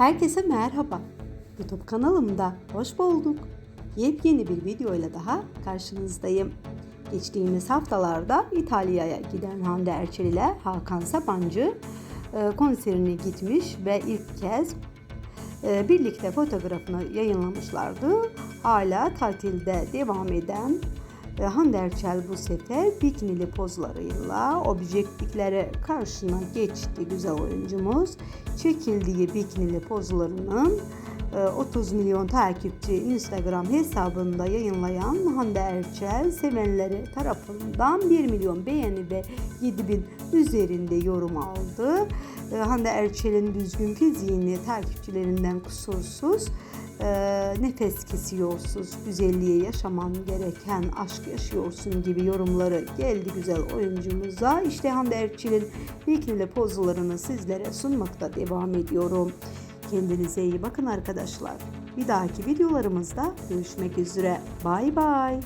Herkese merhaba. YouTube kanalımda hoş bulduk. Yepyeni bir videoyla daha karşınızdayım. Geçtiğimiz haftalarda İtalya'ya giden Hande Erçel ile Hakan Sabancı e, konserine gitmiş ve ilk kez e, birlikte fotoğrafını yayınlamışlardı. Hala tatilde devam eden Hande Erçel bu sefer bikinili pozlarıyla objektiflere karşına geçti güzel oyuncumuz. Çekildiği bikinili pozlarının 30 milyon takipçi Instagram hesabında yayınlayan Hande Erçel sevenleri tarafından 1 milyon beğeni ve 7 bin üzerinde yorum aldı. E, Hande Erçel'in düzgün fiziğini takipçilerinden kusursuz e, nefes kesiyorsuz, güzelliğe yaşaman gereken aşk yaşıyorsun gibi yorumları geldi güzel oyuncumuza. İşte Hande Erçel'in bikinili pozlarını sizlere sunmakta devam ediyorum. Kendinize iyi bakın arkadaşlar. Bir dahaki videolarımızda görüşmek üzere. Bay bay.